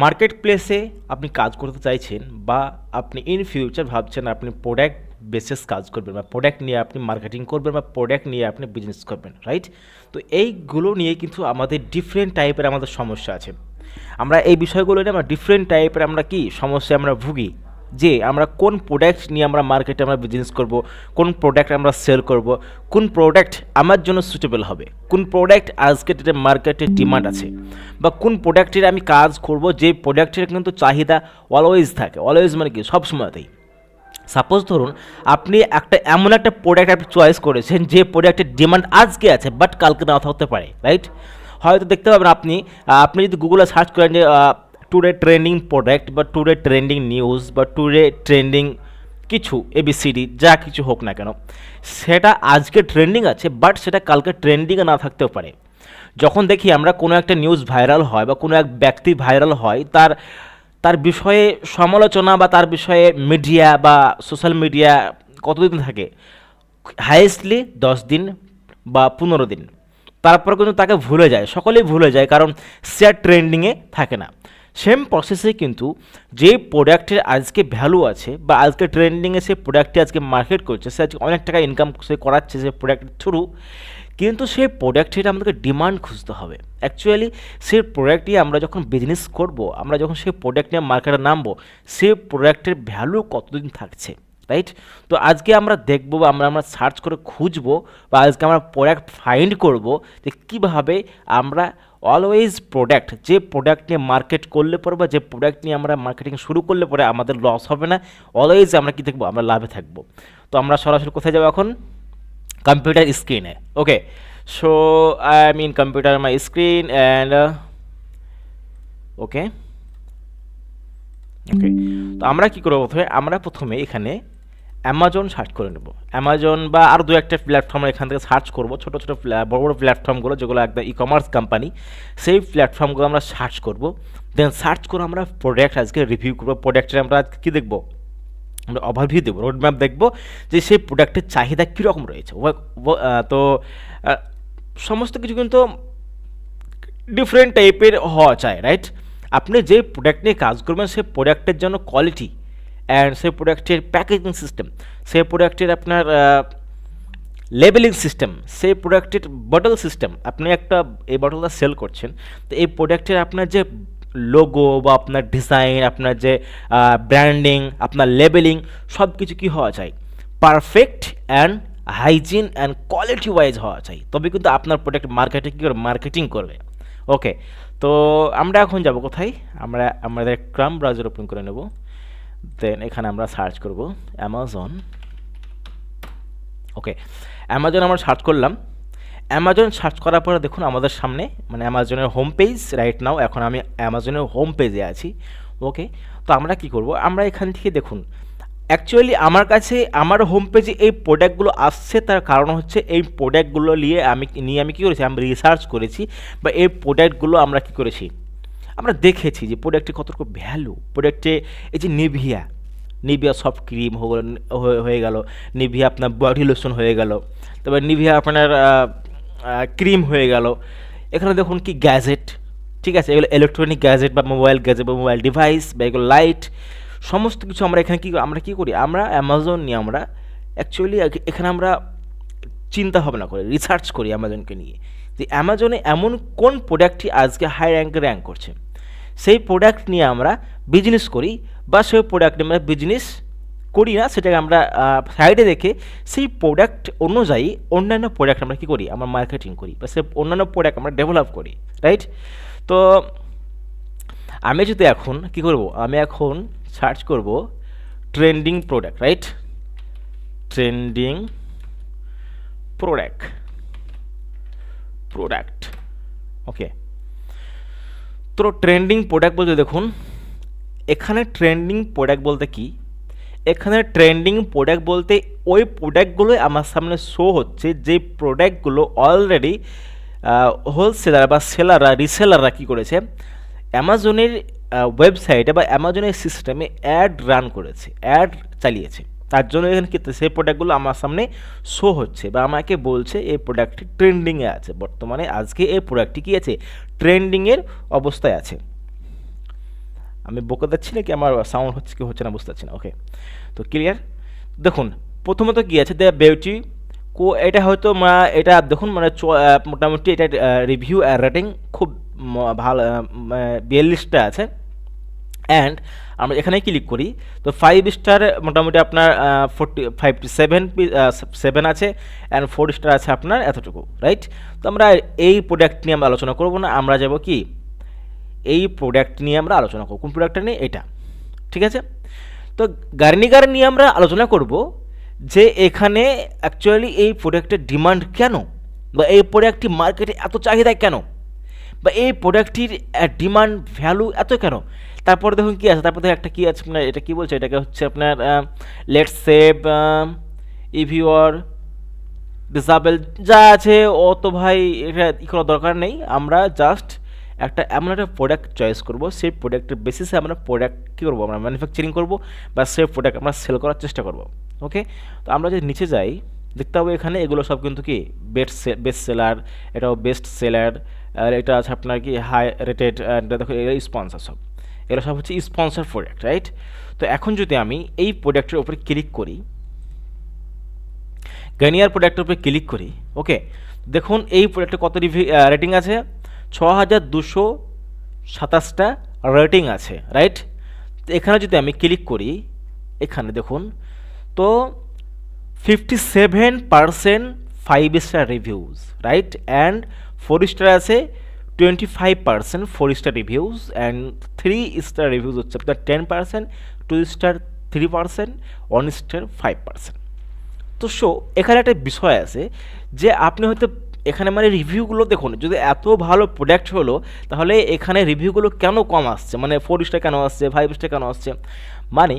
Market প্লেসে আপনি কাজ করতে চাইছেন বা আপনি ইন ফিউচার ভাবছেন আপনি প্রোডাক্ট বেসিস কাজ করবেন বা প্রোডাক্ট নিয়ে আপনি মার্কেটিং করবেন বা প্রোডাক্ট নিয়ে আপনি বিজনেস করবেন রাইট তো এইগুলো নিয়ে কিন্তু আমাদের ডিফারেন্ট টাইপের আমাদের সমস্যা আছে। আমরা এই বিষয়গুলো নিয়ে আমরা ডিফারেন্ট টাইপের আমরা কি সমস্যায় আমরা ভুগি? যে আমরা কোন প্রোডাক্ট নিয়ে আমরা মার্কেটে আমরা বিজনেস করব, কোন প্রোডাক্ট আমরা সেল করব, কোন প্রোডাক্ট আমার জন্য সুটেবল হবে, কোন প্রোডাক্ট আজকে ডেটে মার্কেটে ডিমান্ড আছে, বা কোন প্রোডাক্টের আমি কাজ করব, যে প্রোডাক্টের কিন্তু চাহিদা অলওয়েজ থাকে অলওয়েজ মানে কি, সব সময়তেই। সাপোজ ধরুন, আপনি একটা এমন একটা প্রোডাক্ট আপনি চয়েস করেছেন, যে প্রোডাক্টের ডিমান্ড আজকে আছে বাট কালকে নাও থাকতে পারে রাইট হয়তো দেখতে পাবেন আপনি আপনি যদি গুগলে সার্চ করেন যে টুডে ট্রেন্ডিং প্রোডাক্ট বা টুডে ট্রেন্ডিং নিউজ বা টুডে ট্রেন্ডিং কিছু এবিসিডি যা কিছু হোক না কেন। সেটা আজকে ট্রেন্ডিং আছে বাট সেটা কালকে ট্রেন্ডিংয়ে না থাকতেও পারে। যখন দেখি আমরা কোনো একটা নিউজ ভাইরাল হয়, বা কোনো এক ব্যক্তি ভাইরাল হয়, তার তার বিষয়ে সমালোচনা, বা তার বিষয়ে মিডিয়া বা সোশ্যাল মিডিয়া কতদিন থাকে? হাইয়েস্টলি দশ দিন, বা পনেরো দিন। তারপর কিন্তু তাকে ভুলে যায়, সকলেই ভুলে যায়, কারণ সে আর ট্রেন্ডিংয়ে থাকে না। সেম প্রসেসে কিন্তু যে প্রোডাক্টের আজকে ভ্যালু আছে বা আজকে ট্রেন্ডিংয়ে সে প্রোডাক্টটি আজকে মার্কেট করছে, সে আজকে অনেক টাকা ইনকাম সে করাচ্ছে সে প্রোডাক্টের থ্রু কিন্তু সেই প্রোডাক্টের আমাদেরকে ডিমান্ড খুঁজতে হবে। অ্যাকচুয়ালি সেই প্রোডাক্টটি আমরা যখন বিজনেস করব, আমরা যখন সেই প্রোডাক্ট নিয়ে মার্কেটে নামবো সেই প্রোডাক্টের ভ্যালু কতদিন থাকছে রাইট তো আজকে আমরা দেখব বা আমরা আমরা সার্চ করে খুঁজবো বা আজকে আমরা প্রোডাক্ট ফাইন্ড করব যে কীভাবে আমরা অলওয়েজ প্রোডাক্ট যে প্রোডাক্ট নিয়ে মার্কেট করলে পরে বা যে প্রোডাক্ট নিয়ে আমরা মার্কেটিং শুরু করলে পরে আমাদের লস হবে না অলওয়েজ আমরা কী দেখব আমরা লাভে থাকব। তো আমরা সরাসরি কোথায় যাব এখন? কম্পিউটার স্ক্রিনে okay so I in computer my screen and uh, okay তো আমরা কি করব? প্রথমে আমরা প্রথমে এখানে অ্যামাজন সার্চ করে নেব। অ্যামাজন বা আরও দু একটা প্ল্যাটফর্ম এখান থেকে সার্চ করব। ছোটো ছোটো বড় বড় প্ল্যাটফর্মগুলো যেগুলো একদম ই কমার্স কোম্পানি সেই প্ল্যাটফর্মগুলো আমরা সার্চ করব। দেন সার্চ করে আমরা প্রোডাক্ট আজকে রিভিউ করব। প্রোডাক্টের আমরা আজকে কী দেখব? আমরা ওভারভিউ দেবো রোডম্যাপ দেখব যে সেই প্রোডাক্টের চাহিদা কীরকম রয়েছে। তো সমস্ত কিছু কিন্তু ডিফারেন্ট টাইপের হওয়া চাই রাইট আপনি যে প্রোডাক্ট নিয়ে কাজ করবেন সেই প্রোডাক্টের জন্য কোয়ালিটি অ্যান্ড সেই প্রোডাক্টের প্যাকেজিং সিস্টেম সেই প্রোডাক্টের আপনার লেবেলিং সিস্টেম সেই প্রোডাক্টের বটল সিস্টেম আপনি একটা, এই বটলটা সেল করছেন, তো এই প্রোডাক্টের আপনার যে লোগো বা আপনার ডিজাইন আপনার যে ব্র্যান্ডিং আপনার লেবেলিং সব কিছু কী হওয়া চাই? Perfect and hygiene and quality wise হওয়া চাই। তবে কিন্তু আপনার প্রোডাক্ট মার্কেটে কী করে মার্কেটিং করবে। ওকে তো আমরা এখন যাব কোথায়? আমরা, আমাদের ক্রাম ব্রাউজার ওপেন করে নেব। দেন এখানে আমরা সার্চ করব অ্যামাজন ওকে অ্যামাজন আমরা সার্চ করলাম। অ্যামাজন সার্চ করার পরে দেখুন আমাদের সামনে মানে অ্যামাজনের হোম পেজ রাইট নাও এখন আমি অ্যামাজনের হোম পেজে আছি। ওকে তো আমরা কি করব? আমরা এখান থেকে দেখুন অ্যাকচুয়ালি আমার কাছে, আমার হোম পেজে এই প্রোডাক্টগুলো আসছে, তার কারণ হচ্ছে এই প্রোডাক্টগুলো নিয়ে আমি নিয়ে আমি কী করেছি? আমি রিসার্চ করেছি, বা এই প্রোডাক্টগুলো আমরা কী করেছি? আমরা দেখেছি যে প্রোডাক্টে কতটুকু ভ্যালু প্রোডাক্টে এই যে নিভিয়া নিভিয়া সফট ক্রিম হয়ে গেল নিভিয়া আপনার বডি লোশন হয়ে গেল, তারপর নিভিয়া আপনার ক্রিম হয়ে গেল। এখানে দেখুন কি গ্যাজেট ঠিক আছে? এগুলো ইলেকট্রনিক গ্যাজেট বা মোবাইল গ্যাজেট বা মোবাইল ডিভাইস বা এগুলো লাইট সমস্ত কিছু আমরা এখানে কি, আমরা কী করি? আমরা অ্যামাজন নিয়ে আমরা অ্যাকচুয়ালি এখানে আমরা চিন্তা ভাবনা করি রিসার্চ করি অ্যামাজনকে নিয়ে, যে অ্যামাজনে এমন কোন প্রোডাক্টটি আজকে হাই র্যাঙ্কে র্যাঙ্ক করছে। সেই প্রোডাক্ট নিয়ে আমরা বিজনেস করি বা সেই প্রোডাক্ট নিয়ে আমরা বিজনেস করি না, সেটাকে আমরা সাইডে রেখে সেই প্রোডাক্ট অনুযায়ী অন্যান্য প্রোডাক্ট আমরা কী করি? আমরা মার্কেটিং করি বা সে অন্যান্য প্রোডাক্ট আমরা ডেভেলপ করি রাইট তো আমি যদি এখন কি করব? আমি এখন সার্চ করব trending product right trending product product okay তো ট্রেন্ডিং প্রোডাক্ট বলতে দেখুন, এখানে ট্রেন্ডিং প্রোডাক্ট বলতে কি? এখানে ট্রেন্ডিং প্রোডাক্ট বলতে ওই প্রোডাক্টগুলোই আমার সামনে শো হচ্ছে, যে প্রোডাক্টগুলো অলরেডি হোলসেলার বা সেলাররা রিসেলাররা কী করেছে? অ্যামাজনের ওয়েবসাইটে বা অ্যামাজনের সিস্টেমে অ্যাড রান করেছে অ্যাড চালিয়েছে। তার জন্য এখানে কী সেই প্রোডাক্টগুলো আমার সামনে শো হচ্ছে বা আমাকে বলছে এই প্রোডাক্টটি ট্রেন্ডিংয়ে আছে। বর্তমানে আজকে এই প্রোডাক্টটি কী আছে? ট্রেন্ডিংয়ের অবস্থায় আছে। আমি বকে দিচ্ছি নাকি? আমার সাউন্ড হচ্ছে কি হচ্ছে না বুঝতে পারছি না। ওকে তো ক্লিয়ার দেখুন, প্রথমত কী আছে? দ্য বিউটি কো, এটা হয়তো এটা দেখুন মানে মোটামুটি এটা রিভিউ আর রেটিং খুব ভালো বিয়াল্লিশটা আছে। অ্যান্ড আমরা এখানে ক্লিক করি। তো ফাইভ স্টার মোটামুটি আপনার ফোরটি ফাইভ সেভেন সেভেন আছে অ্যান্ড ফোর স্টার আছে আপনার এতটুকু রাইট তো আমরা এই প্রোডাক্ট নিয়ে আমরা আলোচনা করব না। আমরা যাব কি? এই প্রোডাক্ট নিয়ে আমরা আলোচনা করব। কোন প্রোডাক্টটা নিয়ে? এটা। ঠিক আছে? তো গার্নিগার নিয়ে আমরা আলোচনা করব যে এখানে অ্যাকচুয়ালি এই প্রোডাক্টের ডিমান্ড কেন? বা এই প্রোডাক্টটি মার্কেটে এত চাহিদা কেন? বা এই প্রোডাক্টটির ডিমান্ড ভ্যালু এত কেন? তারপরে দেখুন কী আছে, তারপরে দেখুন একটা কী আছে আপনার এটা কী বলছে? এটাকে হচ্ছে আপনার লেট সেভ ইভিওর ডিসাবেল যা আছে, ও তো ভাই, এটা ই করার দরকার নেই। আমরা জাস্ট একটা এমন একটা প্রোডাক্ট চয়েস করব, সেই প্রোডাক্টের বেসিসে আমরা প্রোডাক্ট কী করব? আমরা ম্যানুফ্যাকচারিং করব বা সেই প্রোডাক্ট আমরা সেল করার চেষ্টা করব। ওকে তো আমরা যদি নিচে যাই, দেখতে পাবো এখানে এগুলো সব কিন্তু কি? বেস্ট বেস্ট সেলার এটাও বেস্ট সেলার আর এটা আছে আপনার কি? হাই রেটেড দেখো এগুলো স্পন্সার সব। এগুলো সব হচ্ছে স্পন্সার প্রোডাক্ট রাইট তো এখন যদি আমি এই প্রোডাক্টের উপরে ক্লিক করি গার্নিয়ার প্রোডাক্টের উপরে ক্লিক করি ওকে দেখুন এই প্রোডাক্টে কত রিভিউ রেটিং আছে? ছ হাজার দুশো সাতাশটা রেটিং আছে রাইট তো এখানে যদি আমি ক্লিক করি, এখানে দেখুন, তো fifty seven percent five star reviews right and four star আছে twenty five percent four star reviews and three star reviews হচ্ছে আপনার ten percent two star three percent one star five percent তো show এখানে একটা বিষয় আছে যে আপনি হয়তো এখানে মানে রিভিউগুলো দেখুন, যদি এত ভালো প্রোডাক্ট হলো, তাহলে এখানে রিভিউগুলো কেন কম আসছে? মানে ফোর স্টার কেন আসছে ফাইভ স্টার কেন আসছে? মানে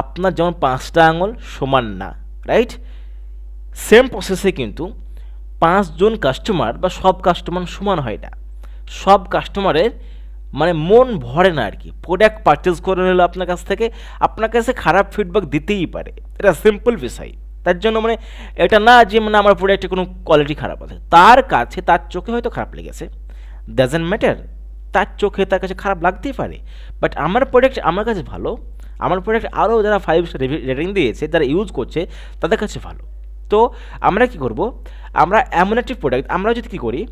আপনার যেমন পাঁচটা আঙুল সমান না রাইট সেম প্রসেসে কিন্তু পাঁচজন কাস্টমার বা সব কাস্টমার সমান হয় না। সব কাস্টমারের মানে মন ভরে না আর কি প্রোডাক্ট পারচেস করে নিল আপনার কাছ থেকে, আপনার কাছে খারাপ ফিডব্যাক দিতেই পারে। এটা সিম্পল বিষয়। তার জন্য মানে এটা না যে মানে আমার প্রোডাক্টে কোনো কোয়ালিটি খারাপ আছে। তার কাছে, তার চোখে হয়তো খারাপ লেগেছে। ডাজেন্ট ম্যাটার তার চোখে, তার কাছে খারাপ লাগতেই পারে। বাট আমার প্রোডাক্ট আমার কাছে ভালো। আমার প্রোডাক্ট আরও যারা ফাইভ স্টার রেটিং দিয়েছে, যারা ইউজ করছে, তাদের কাছে ভালো। তো আমরা কি করব? আমরা এমন একটি প্রোডাক্ট আমরা যদি কী করি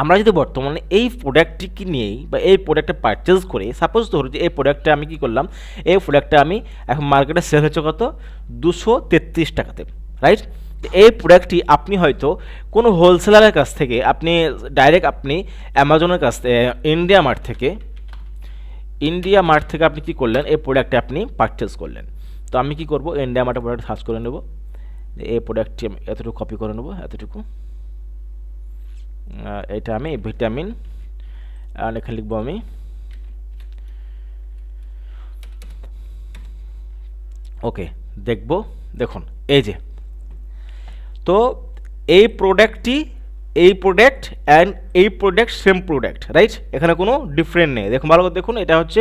আমরা যদি বর্তমানে এই প্রোডাক্টটিকে নিয়েই বা এই প্রোডাক্টটা পারচেজ করে সাপোজ ধরো যে এই প্রোডাক্টটা আমি কী করলাম, এই প্রোডাক্টটা আমি এখন মার্কেটে সেল হচ্ছে কত? দুশো তেত্রিশ টাকাতে রাইট এই প্রোডাক্টটি আপনি হয়তো কোনো হোলসেলারের কাছ থেকে, আপনি ডাইরেক্ট আপনি অ্যামাজনের কাছ থেকে ইন্ডিয়া মার্ট থেকে ইন্ডিয়া মার্ট থেকে আপনি কী করলেন, এই প্রোডাক্টটা আপনি পারচেজ করলেন। তো আমি কী করব? ইন্ডিয়া মার্টের প্রোডাক্ট সার্চ করে নেব। এই প্রোডাক্টটি আমি এতটুকু কপি করে নেব, এতটুকু। এটা আমি ভিটামিন এখানে লিখব আমি ওকে, দেখব, দেখুন, এই যে। তো এই প্রোডাক্টটি এই প্রোডাক্ট অ্যান্ড এই প্রোডাক্ট সেম প্রোডাক্ট রাইট এখানে কোনো ডিফারেন্ট নেই। দেখুন, ভালো করে দেখুন, এটা হচ্ছে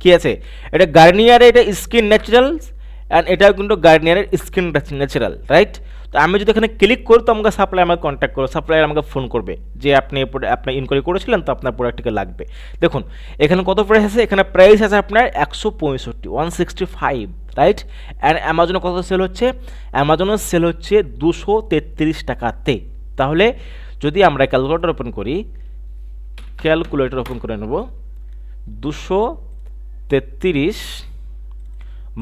কী আছে? এটা গার্নিয়ারে এটা স্কিন ন্যাচারাল অ্যান্ড এটাও কিন্তু গার্নিয়ারের স্কিন ন্যাচারাল রাইট তো আমি যদি এখানে ক্লিক করি, তো আমাকে সাপ্লাই আমাকে কন্ট্যাক্ট করবে সাপ্লায়ার আমাকে ফোন করবে যে আপনি আপনি ইনকোয়ারি করেছিলেন, তো আপনার প্রোডাক্টটিকে লাগবে। দেখুন, এখানে কত প্রাইস আছে? এখানে প্রাইস আছে আপনার একশো পঁয়ষট্টি one sixty five right and অ্যামাজনে কত সেল হচ্ছে? অ্যামাজনের সেল হচ্ছে দুশো তেত্রিশ টাকাতে। তাহলে যদি আমরা ক্যালকুলেটর ওপেন করি ক্যালকুলেটর ওপেন করে নেব, দুশো তেত্রিশ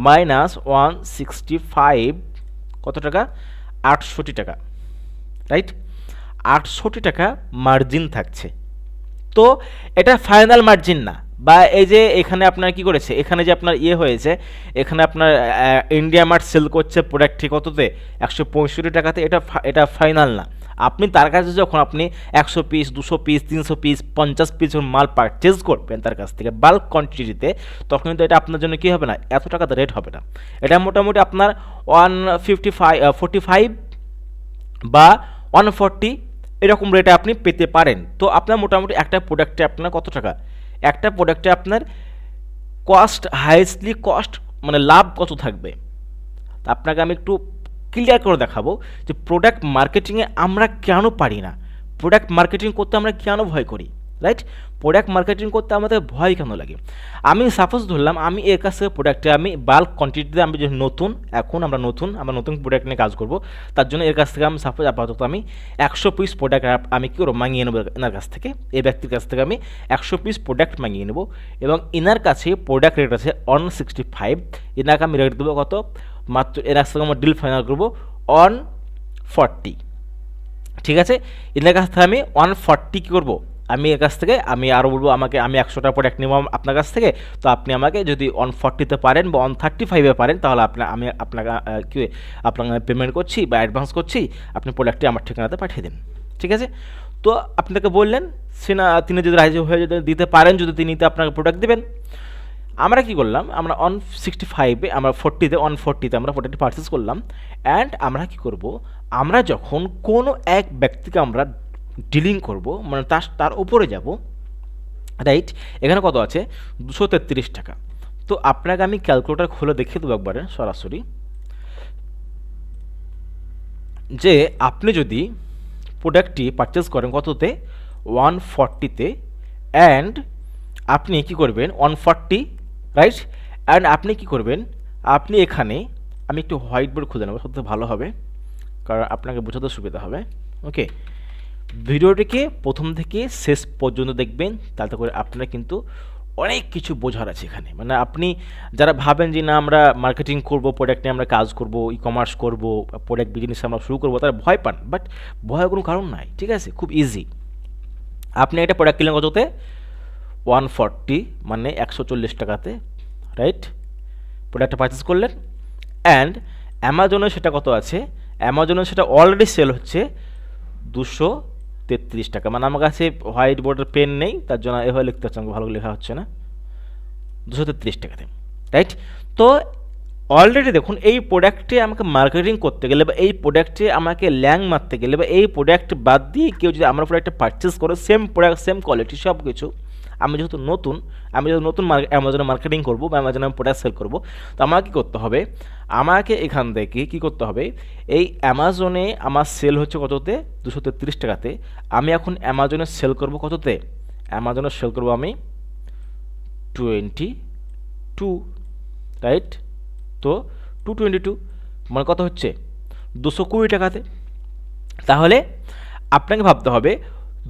মাইনাস ওয়ান সিক্সটি ফাইভ কত টাকা? আটষট্টি টাকা রাইট আটশোটি টাকা মার্জিন থাকছে। তো এটা ফাইনাল মার্জিন না, বা এই যে এখানে আপনার কি করেছে, এখানে যে আপনার ইয়ে হয়েছে, এখানে আপনার ইন্ডিয়া মার্ট সেল করছে প্রোডাক্টটি কততে? একশো পঁয়ষট্টি টাকাতে, এটা এটা ফাইনাল না। আপনি তার কাছে যখন আপনি একশো পিস দুশো পিস তিনশো পিস পঞ্চাশ পিস মাল পারচেজ করবেন তার কাছ থেকে বাল্ক কোয়ান্টিটিতে তখন কিন্তু এটা আপনার জন্য কী হবে না, এত টাকাতে রেট হবে না। এটা মোটামুটি আপনার one fifty five forty five বা ওয়ান ফর্টি এরকম রেটে আপনি পেতে পারেন। তো আপনার মোটামুটি একটা প্রোডাক্টে আপনার কত টাকা? একটা প্রোডাক্টে আপনার কস্ট হাইয়েস্টলি কস্ট মানে লাভ কত থাকবে? আপনাকে আমি একটু ক্লিয়ার করে দেখাবো যে প্রোডাক্ট মার্কেটিংয়ে আমরা কেন পারি না? প্রোডাক্ট মার্কেটিং করতে আমরা কেন ভয় করি? রাইট প্রোডাক্ট মার্কেটিং করতে আমাদের ভয় কেন লাগে? আমি সাপোজ ধরলাম, আমি এর কাছ থেকে প্রোডাক্টে আমি বাল্ক কোয়ান্টিটিতে আমি যে নতুন, এখন আমরা নতুন আমরা নতুন প্রোডাক্ট নিয়ে কাজ করব, তার জন্য এর কাছ থেকে আমি সাপোজ আপাতত আমি একশো পিস প্রোডাক্ট আমি কী করব? মাঙিয়ে নেব এনার কাছ থেকে এই ব্যক্তির কাছ থেকে আমি একশো পিস প্রোডাক্ট মাঙিয়ে নেব এবং এনার কাছে প্রোডাক্ট রেট আছে ওয়ান সিক্সটি ফাইভ এনাকে আমি রেট দেবো কত? মাত্র এর থেকে আমার ডিল ফাইনাল করব অন ফর্টি ঠিক আছে? এনার কাছ থেকে আমি ওয়ান ফর্টি কী করব? আমি এর কাছ থেকে, আমি আরও বলব, আমাকে, আমি একশোটা প্রোডাক্ট নেব আপনার কাছ থেকে। তো আপনি আমাকে যদি ওয়ান ফর্টিতে পারেন বা ওয়ান থার্টি ফাইভে পারেন, তাহলে আপনার আমি আপনাকে কি, আপনাকে পেমেন্ট করছি বা অ্যাডভান্স করছি, আপনি প্রোডাক্টটি আমার ঠিকানাতে পাঠিয়ে দিন। ঠিক আছে? তো আপনাকে বললেন সে না তিনি যদি রাজি হয়ে যদি দিতে পারেন, যদি তিনি আপনাকে প্রোডাক্ট দেবেন আমরা কি করলাম? আমরা অন সিক্সটি ফাইভে আমরা ফোরটিতে অন ফোরটিতে আমরা প্রোডাক্টটি পারচেস করলাম অ্যান্ড আমরা কি করব? আমরা যখন কোনো এক ব্যক্তিকে আমরা ডিলিং করব মানে তার তার উপরে যাব রাইট এখানে কত আছে? দুশো তেত্রিশ টাকা। তো আপনাকে আমি ক্যালকুলেটার খুলে দেখিয়ে দেবো একবারে, সরাসরি। যে আপনি যদি প্রোডাক্টটি পারচেস করেন কততে? ওয়ান ফর্টিতে অ্যান্ড আপনি কি করবেন? ওয়ান ফর্টি রাইট অ্যান্ড আপনি কি করবেন? আপনি এখানে আমি একটু হোয়াইট বোর্ড খুঁজে নেব সবথেকে ভালো হবে। কারণ আপনাকে বোঝাতে সুবিধা হবে। ওকে ভিডিওটিকে প্রথম থেকে শেষ পর্যন্ত দেখবেন, তাতে করে আপনারা কিন্তু অনেক কিছু বোঝার আছে এখানে। মানে আপনি যারা ভাবেন যে না, আমরা মার্কেটিং করব প্রোডাক্ট নিয়ে আমরা কাজ করব ই কমার্স করব প্রোডাক্ট বিজনেস আমরা শুরু করব, তারা ভয় পান। বাট ভয়ের কোনো কারণ নাই, ঠিক আছে? খুব ইজি আপনি একটা প্রোডাক্ট কিনলেন কততে ওয়ান ফর্টি মানে একশো চল্লিশ টাকাতে রাইট প্রোডাক্টটা পারচেস করলেন অ্যান্ড অ্যামাজনে সেটা কত আছে? অ্যামাজনে সেটা অলরেডি সেল হচ্ছে দুশো তেত্রিশ টাকা। মানে আমার কাছে হোয়াইট বোর্ডের পেন নেই, তার জন্য এভাবে লিখতে হচ্ছে, আমাকে ভালো লেখা হচ্ছে না। দুশো তেত্রিশ টাকাতে রাইট তো অলরেডি দেখুন, এই প্রোডাক্টে আমাকে মার্কেটিং করতে গেলে বা এই প্রোডাক্টে আমাকে ল্যাং মারতে গেলে বা এই প্রোডাক্ট বাদ দিয়ে কেউ যদি আমার প্রোডাক্টটা পারচেস করে সেম প্রোডাক্ট সেম কোয়ালিটি সব কিছু আমি যেহেতু নতুন, আমি যেহেতু নতুন অ্যামাজনে মার্কেটিং করব বা অ্যামাজনে আমি প্রোডাক্ট সেল করব, তো আমাকে কী করতে হবে? আমাকে এখান থেকে কী করতে হবে? এই অ্যামাজনে আমার সেল হচ্ছে কততে? দুশো তেত্রিশ টাকাতে। আমি এখন অ্যামাজনে সেল করব কততে? অ্যামাজনে সেল করব আমি টোয়েন্টি টু রাইট তো টু টোয়েন্টি টু মানে কত হচ্ছে? দুশো কুড়ি টাকাতে। তাহলে আপনাকে ভাবতে হবে,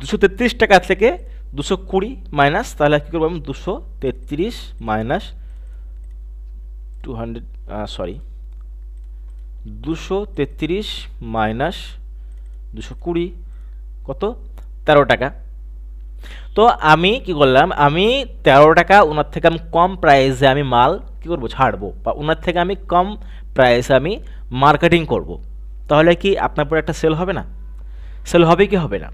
দুশো তেত্রিশ টাকা থেকে দুশো কুড়ি মাইনাস, তাহলে কী করব আমি? দুশো তেত্রিশ মাইনাস টু হান্ড্রেড সরি দুশো তেত্রিশ মাইনাস দুশো কুড়ি কত? তেরো টাকা। তো আমি কি করলাম? আমি তেরো টাকা ওনার থেকে আমি কম প্রাইসে আমি মাল কী করব? ছাড়বো বা ওনার থেকে আমি কম প্রাইসে আমি মার্কেটিং করব। তাহলে কি আপনার পরে একটা সেল হবে না? সেল হবে কি হবে না?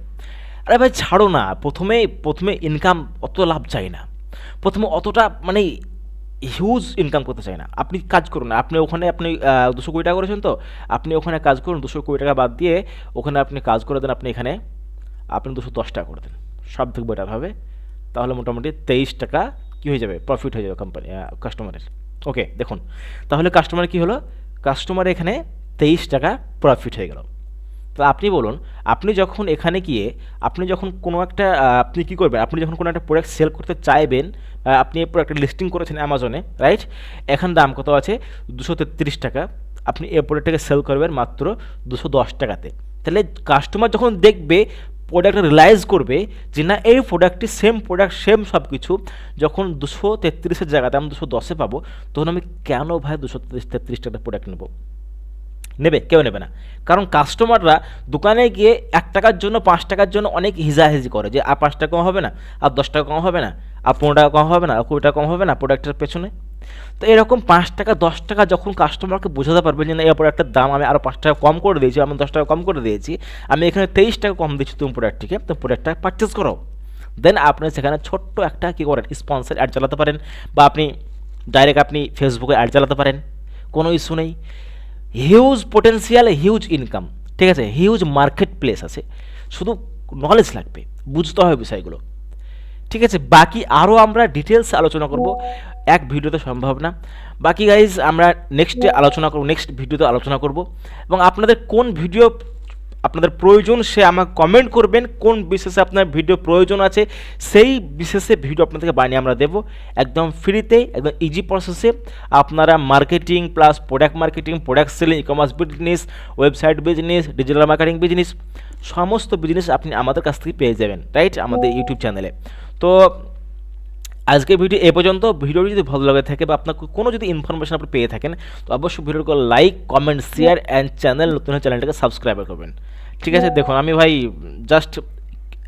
আরে ভাই, ছাড়ো না। প্রথমে প্রথমে ইনকাম অত লাভ চাই না। প্রথমে অতটা মানে হিউজ ইনকাম করতে চাই না। আপনি কাজ করুন আপনি ওখানে, আপনি দুশো কুড়ি টাকা করেছেন তো? আপনি ওখানে কাজ করুন, দুশো কুড়ি টাকা বাদ দিয়ে ওখানে আপনি কাজ করে দেন, আপনি এখানে, আপনি দুশো দশ টাকা করে দেন। সব থেকে বেটার হবে। তাহলে মোটামুটি তেইশ টাকা কী হয়ে যাবে? প্রফিট হয়ে যাবে কোম্পানি কাস্টমারের ওকে দেখুন। তাহলে কাস্টমার কি হলো? কাস্টমার এখানে তেইশ টাকা প্রফিট হয়ে গেল। তো আপনি বলুন, আপনি যখন এখানে গিয়ে, আপনি যখন কোনো একটা আপনি কী করবেন? আপনি যখন কোনো একটা প্রোডাক্ট সেল করতে চাইবেন আপনি এই প্রোডাক্টের লিস্টিং করেছেন অ্যামাজনে রাইট এখন দাম কত আছে? দুশো তেত্রিশ টাকা। আপনি এই প্রোডাক্টটাকে সেল করবেন মাত্র দুশো দশ টাকাতে। তাহলে কাস্টমার যখন দেখবে প্রোডাক্টটা রিলাইজ করবে যে না, এই প্রোডাক্টটি সেম প্রোডাক্ট সেম সব কিছু যখন দুশো তেত্রিশের জায়গাতে আমি দুশো দশে পাবো, তখন আমি কেন ভাই দুশো তেত্রিশ টাকার প্রোডাক্ট নেব? নেবে, কেউ নেবে না। কারণ কাস্টমাররা দোকানে গিয়ে এক টাকার জন্য, পাঁচ টাকার জন্য অনেক হিজাহিজি করে যে, আর পাঁচ টাকা কম হবে না, আর দশ টাকা কম হবে না, আর পনেরো টাকা কম হবে না, আর কুড়ি টাকা কম হবে না প্রোডাক্টের পেছনে। তো এরকম পাঁচ টাকা, দশ টাকা যখন কাস্টমারকে বোঝাতে পারবে যে, না, এই প্রোডাক্টের দাম আমি আরও পাঁচ টাকা কম করে দিয়েছি, আমি দশ টাকা কম করে দিয়েছি, আমি এখানে তেইশ টাকা কম দিচ্ছি তুমি প্রোডাক্টটিকে তো প্রোডাক্টটা পারচেস করো। দেন আপনি সেখানে ছোট্ট একটা কী করেন স্পন্সার অ্যাড চালাতে পারেন বা আপনি ডাইরেক্ট আপনি ফেসবুকে অ্যাড চালাতে পারেন। কোনো ইস্যু নেই। হিউজ পোটেন্সিয়াল হিউজ ইনকাম ঠিক আছে? হিউজ মার্কেট প্লেস আছে। শুধু নলেজ লাগবে বুঝতে হবে বিষয়গুলো। ঠিক আছে? বাকি আরও আমরা ডিটেলস আলোচনা করব। এক ভিডিওতে সম্ভব না। বাকি গাইজ আমরা নেক্সটে আলোচনা করব নেক্সট ভিডিওতে আলোচনা করব। এবং আপনাদের কোন ভিডিও আপনাদের প্রয়োজন সে আমাকে কমেন্ট করবেন কোন বিশেষে আপনার ভিডিও প্রয়োজন আছে। সেই বিশেষে ভিডিও আপনাদেরকে বানিয়ে আমরা দেবো। একদম ফ্রিতে একদম ইজি প্রসেসে আপনারা marketing plus product marketing product selling e-commerce business website business digital marketing business সমস্ত বিজনেস আপনি আমাদের কাছ থেকে পেয়ে যাবেন রাইট আমাদের ইউটিউব চ্যানেলে তো আজকের ভিডিও এ পর্যন্ত। ভিডিওটি যদি ভালো লাগে থাকে বা আপনার কোনো যদি ইনফরমেশন আপনি পেয়ে থাকেন, তো অবশ্যই ভিডিওকে like comment share and channel নতুন চ্যানেলটাকে সাবস্ক্রাইব করবেন। ঠিক আছে, দেখুন, আমি ভাই জাস্ট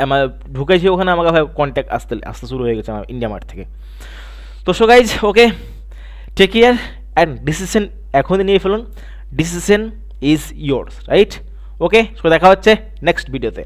আমার ঢুকেছি ওখানে, আমাকে ভাই কন্ট্যাক্ট আসতে আসতে শুরু হয়ে গেছে আমার ইন্ডিয়া মার্ট থেকে। তো so guys okay take care and decision এখনই নিয়ে ফেলুন। Decision is yours right okay so দেখা হচ্ছে নেক্সট ভিডিওতে